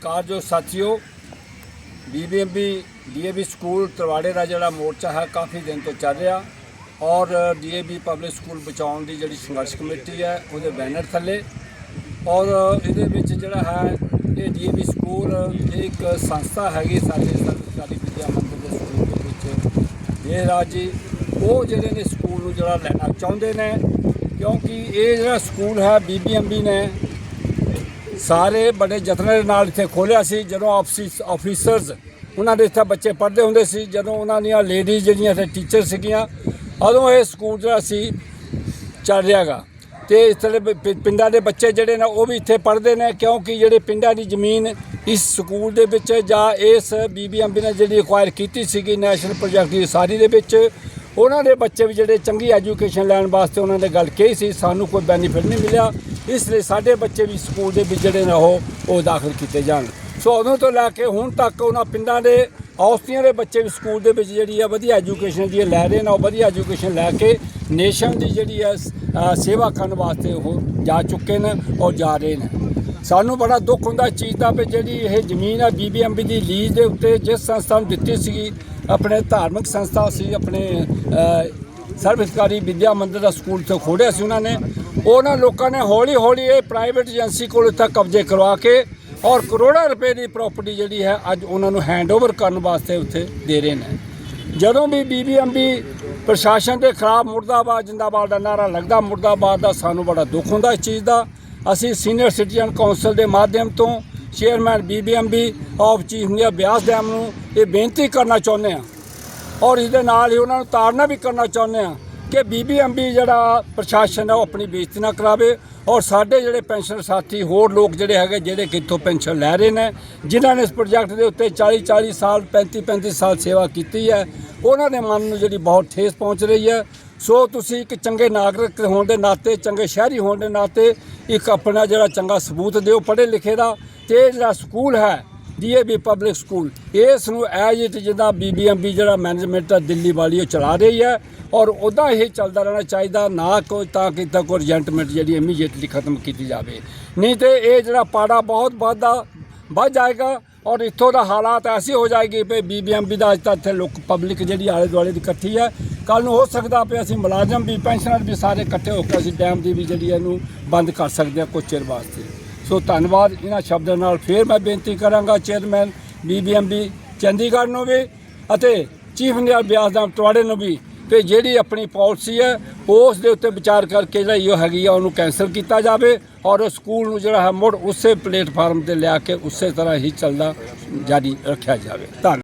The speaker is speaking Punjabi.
ਸਤਿਕਾਰਯੋਗ ਸਾਥੀਓ ਬੀਬੀਐਮਬੀ ਡੀਏਵੀ ਸਕੂਲ ਤਰਵਾੜੇ ਦਾ ਜਿਹੜਾ ਮੋਰਚਾ ਹੈ, ਕਾਫੀ ਦਿਨ ਤੋਂ ਚੱਲ ਰਿਹਾ ਔਰ ਡੀਏਵੀ ਪਬਲਿਕ ਸਕੂਲ ਬਚਾਉਣ ਦੀ ਜਿਹੜੀ ਸੰਘਰਸ਼ ਕਮੇਟੀ ਹੈ, ਉਹਦੇ ਬੈਨਰ ਥੱਲੇ ਔਰ ਇਹਦੇ ਵਿੱਚ ਜਿਹੜਾ ਹੈ, ਇਹ ਡੀਏਵੀ ਸਕੂਲ ਇਹ ਇੱਕ ਸੰਸਥਾ ਹੈਗੀ ਸਾਡੇ ਸਰਕਾਰੀ ਵਿਦਿਆ ਮੰਦਿਰ ਦੇ ਸਕੂਲ ਦੇ ਵਿੱਚ। ਇਹ ਰਾਜੀ ਉਹ ਜਿਹੜੇ ਨੇ ਸਕੂਲ ਨੂੰ ਜਿਹੜਾ ਲੈਣਾ ਚਾਹੁੰਦੇ ਨੇ, ਕਿਉਂਕਿ ਇਹ ਜਿਹੜਾ ਸਕੂਲ ਹੈ ਬੀਬੀਐਮਬੀ ਨੇ ਸਾਰੇ ਬੜੇ ਯਤਨਾਂ ਦੇ ਨਾਲ ਇੱਥੇ ਖੋਲਿਆ ਸੀ। ਜਦੋਂ ਆਫਿਸ ਆਫੀਸਰਸ ਉਹਨਾਂ ਦੇ ਇੱਥੇ ਬੱਚੇ ਪੜ੍ਹਦੇ ਹੁੰਦੇ ਸੀ, ਜਦੋਂ ਉਹਨਾਂ ਦੀਆਂ ਲੇਡੀਜ਼ ਜਿਹੜੀਆਂ ਇੱਥੇ ਟੀਚਰ ਸੀਗੀਆਂ, ਉਦੋਂ ਇਹ ਸਕੂਲ ਜਿਹੜਾ ਸੀ, ਚੱਲ ਰਿਹਾਗਾ ਤੇ ਇਸ ਤਰ੍ਹਾਂ ਪਿੰਡਾਂ ਦੇ ਬੱਚੇ ਜਿਹੜੇ ਨੇ, ਉਹ ਵੀ ਇੱਥੇ ਪੜ੍ਹਦੇ ਨੇ, ਕਿਉਂਕਿ ਜਿਹੜੇ ਪਿੰਡਾਂ ਦੀ ਜ਼ਮੀਨ ਇਸ ਸਕੂਲ ਦੇ ਵਿੱਚ ਜਾਂ ਇਸ ਬੀਬੀਐਮਬੀ ਨੇ ਜਿਹੜੀ ਅਕਵਾਇਰ ਕੀਤੀ ਸੀਗੀ ਨੈਸ਼ਨਲ ਪ੍ਰੋਜੈਕਟ ਦੀ ਸਾਰੀ ਦੇ ਵਿੱਚ, ਉਹਨਾਂ ਦੇ ਬੱਚੇ ਵੀ ਜਿਹੜੇ ਚੰਗੀ ਐਜੂਕੇਸ਼ਨ ਲੈਣ ਵਾਸਤੇ ਉਹਨਾਂ ਨੇ ਗੱਲ ਕਹੀ ਸੀ, ਸਾਨੂੰ ਕੋਈ ਬੈਨੀਫਿਟ ਨਹੀਂ ਮਿਲਿਆ। ਇਸ ਲਈ ਸਾਡੇ ਬੱਚੇ ਵੀ ਸਕੂਲ ਦੇ ਵਿੱਚ ਜਿਹੜੇ ਨੇ ਉਹ ਉਹ ਦਾਖਲ ਕੀਤੇ ਜਾਣ। ਸੋ ਉਦੋਂ ਤੋਂ ਲੈ ਕੇ ਹੁਣ ਤੱਕ ਉਹਨਾਂ ਪਿੰਡਾਂ ਦੇ ਔਸਤੀਆਂ ਦੇ ਬੱਚੇ ਵੀ ਸਕੂਲ ਦੇ ਵਿੱਚ ਜਿਹੜੀ ਆ ਵਧੀਆ ਐਜੂਕੇਸ਼ਨ ਦੀ ਲੈ ਰਹੇ ਨੇ ਉਹ ਵਧੀਆ ਐਜੂਕੇਸ਼ਨ ਲੈ ਕੇ ਨੇਸ਼ਨ ਦੀ ਜਿਹੜੀ ਹੈ ਸੇਵਾ ਕਰਨ ਵਾਸਤੇ ਉਹ ਜਾ ਚੁੱਕੇ ਨੇ ਔਰ ਜਾ ਰਹੇ ਨੇ। ਸਾਨੂੰ ਬੜਾ ਦੁੱਖ ਹੁੰਦਾ ਇਸ ਚੀਜ਼ ਦਾ ਵੀ ਜਿਹੜੀ ਇਹ ਜ਼ਮੀਨ ਹੈ ਬੀਬੀਐਮਬੀ ਦੀ ਲੀਜ਼ ਦੇ ਉੱਤੇ ਜਿਸ ਸੰਸਥਾ ਨੂੰ ਦਿੱਤੀ ਸੀਗੀ ਆਪਣੇ ਧਾਰਮਿਕ ਸੰਸਥਾ ਸੀ ਆਪਣੇ ਅ, ਸਰਵਿਸਕਾਰੀ ਵਿਦਿਆ ਮੰਦਿਰ ਦਾ ਸਕੂਲ ਤੋਂ ਖੋੜਿਆ ਸੀ ਉਹਨਾਂ ਨੇ। ਉਹਨਾਂ ਲੋਕਾਂ ਨੇ ਹੌਲੀ ਹੌਲੀ ਇਹ ਪ੍ਰਾਈਵੇਟ ਏਜੰਸੀ ਕੋਲ ਇੱਥੇ ਕਬਜ਼ੇ ਕਰਵਾ ਕੇ ਔਰ ਕਰੋੜਾਂ ਰੁਪਏ ਦੀ ਪ੍ਰਾਪਰਟੀ ਜਿਹੜੀ ਹੈ ਅੱਜ ਉਹਨਾਂ ਨੂੰ ਹੈਂਡਓਵਰ ਕਰਨ ਵਾਸਤੇ ਉੱਥੇ ਦੇ ਰਹੇ ਨੇ। ਜਦੋਂ ਵੀ ਬੀਬੀਐਮਬੀ ਪ੍ਰਸ਼ਾਸਨ ਦੇ ਖਿਲਾਫ ਮੁਰਦਾਬਾਦ ਜਿੰਦਾਬਾਦ ਦਾ ਨਾਰਾ ਲੱਗਦਾ, ਮੁਰਦਾਬਾਦ ਦਾ ਸਾਨੂੰ ਬੜਾ ਦੁੱਖ ਹੁੰਦਾ ਇਸ ਚੀਜ਼ ਦਾ। ਅਸੀਂ ਸੀਨੀਅਰ ਸਿਟੀਜ਼ਨ ਕਾਉਂਸਲ ਦੇ ਮਾਧਿਅਮ ਤੋਂ chairman BBMB of chief India Beas dam ਨੂੰ ਇਹ ਬੇਨਤੀ ਕਰਨਾ ਚਾਹੁੰਦੇ ਹਾਂ। ਔਰ ਇਸ ਦੇ ਨਾਲ ਹੀ ਉਹਨਾਂ ਨੂੰ ਤਾੜਨਾ ਵੀ ਕਰਨਾ ਚਾਹੁੰਦੇ ਆ ਕਿ ਬੀਬੀਐਮਬੀ ਜਿਹੜਾ ਪ੍ਰਸ਼ਾਸਨ ਹੈ ਉਹ ਆਪਣੀ ਬੇਇੱਜ਼ਤੀ ਨਾ ਕਰਾਵੇ ਔਰ ਸਾਡੇ ਜਿਹੜੇ ਪੈਨਸ਼ਨ ਸਾਥੀ, ਹੋਰ ਲੋਕ ਜਿਹੜੇ ਹੈਗੇ, ਜਿਹੜੇ ਕਿੱਥੋਂ ਪੈਨਸ਼ਨ ਲੈ ਰਹੇ ਨੇ, ਜਿਨ੍ਹਾਂ ਨੇ ਇਸ ਪ੍ਰੋਜੈਕਟ ਦੇ ਉੱਤੇ 40 40 ਸਾਲ 35 35 ਸਾਲ ਸੇਵਾ ਕੀਤੀ ਹੈ, ਉਹਨਾਂ ਦੇ ਮਨ ਨੂੰ ਜਿਹੜੀ ਬਹੁਤ ਠੇਸ ਪਹੁੰਚ ਰਹੀ ਹੈ। ਸੋ ਤੁਸੀਂ ਇੱਕ ਚੰਗੇ ਨਾਗਰਿਕ ਹੋਣ ਦੇ ਨਾਤੇ, ਚੰਗੇ ਸ਼ਹਿਰੀ ਹੋਣ ਦੇ ਨਾਤੇ ਇੱਕ ਆਪਣਾ ਜਿਹੜਾ ਚੰਗਾ ਸਬੂਤ ਦਿਓ, ਪੜ੍ਹੇ ਲਿਖੇ ਦਾ, ਤੇ ਇਹ ਜਿਹੜਾ ਸਕੂਲ ਹੈ ਡੀਏਵੀ ਪਬਲਿਕ ਸਕੂਲ ਇਸ ਨੂੰ ਐਜ ਇਟ ਜਿੱਦਾਂ ਬੀਬੀਐਮਬੀ ਜਿਹੜਾ ਮੈਨੇਜਮੈਂਟ ਆ, ਦਿੱਲੀ ਵਾਲੀ, ਉਹ ਚਲਾ ਰਹੀ ਹੈ। ਔਰ ਉਦਾਂ ਹੀ ਚੱਲਦਾ ਰਹਿਣਾ ਚਾਹੀਦਾ, ਨਾ ਕੋਈ ਤਾਂ ਕਿ ਤਾਂ ਕੋਈ ਰਿਜੈਂਟਮੈਂਟ ਜਿਹੜੀ ਇਮੀਡੀਏਟਲੀ ਖਤਮ ਕੀਤੀ ਜਾਵੇ। ਨਹੀਂ ਤੇ ਇਹ ਜਿਹੜਾ ਪਾੜਾ ਬਹੁਤ ਵੱਧਦਾ ਵੱਧ ਜਾਏਗਾ। ਔਰ ਇੱਥੋਂ ਦਾ ਹਾਲਾਤ ਐਸੀ ਹੋ ਜਾਏਗੀ ਕਿ ਬੀਬੀਐਮਬੀ ਦਾ ਅੱਜ ਤੱਕ ਇੱਥੇ ਲੋਕ ਪਬਲਿਕ ਜਿਹੜੀ ਆਲੇ ਦੁਆਲੇ ਦੀ ਇਕੱਠੀ ਹੈ। ਕੱਲ ਨੂੰ ਹੋ ਸਕਦਾ ਵੀ ਅਸੀਂ ਮੁਲਾਜ਼ਮ ਵੀ ਪੈਨਸ਼ਨਰ ਵੀ ਸਾਰੇ ਇਕੱਠੇ ਹੋ ਕੇ ਅਸੀਂ ਡੈਮ ਦੀ ਵੀ ਜਿਹੜੀ ਇਹਨੂੰ ਬੰਦ ਕਰ ਸਕਦੇ ਹਾਂ ਕੁਝ ਚਿਰ ਵਾਸਤੇ। ਸੋ ਧੰਨਵਾਦ ਇਹਨਾਂ ਸ਼ਬਦਾਂ ਨਾਲ। ਫੇਰ ਮੈਂ ਬੇਨਤੀ ਕਰਾਂਗਾ ਚੇਅਰਮੈਨ ਬੀਬੀਐਮਬੀ ਚੰਡੀਗੜ੍ਹ ਨੂੰ ਵੀ ਅਤੇ ਚੀਫ ਇੰਜੀਨੀਅਰ ਬਿਆਸ ਦਾ ਤੁਹਾਡੇ ਨੂੰ ਵੀ ਕਿ ਜਿਹੜੀ ਆਪਣੀ ਪਾਲਿਸੀ ਹੈ, ਉਸ ਦੇ ਉੱਤੇ ਵਿਚਾਰ ਕਰਕੇ ਜਿਹੜੀ ਉਹ ਹੈਗੀ ਆ, ਉਹਨੂੰ ਕੈਂਸਲ ਕੀਤਾ ਜਾਵੇ ਔਰ ਉਹ ਸਕੂਲ ਨੂੰ ਜਿਹੜਾ ਹੈ, ਮੁੜ ਉਸੇ ਪਲੇਟਫਾਰਮ ਤੇ ਲਿਆ ਕੇ ਉਸੇ ਤਰ੍ਹਾਂ ਹੀ ਚੱਲਦਾ ਜਾਰੀ ਰੱਖਿਆ ਜਾਵੇ। ਧੰਨ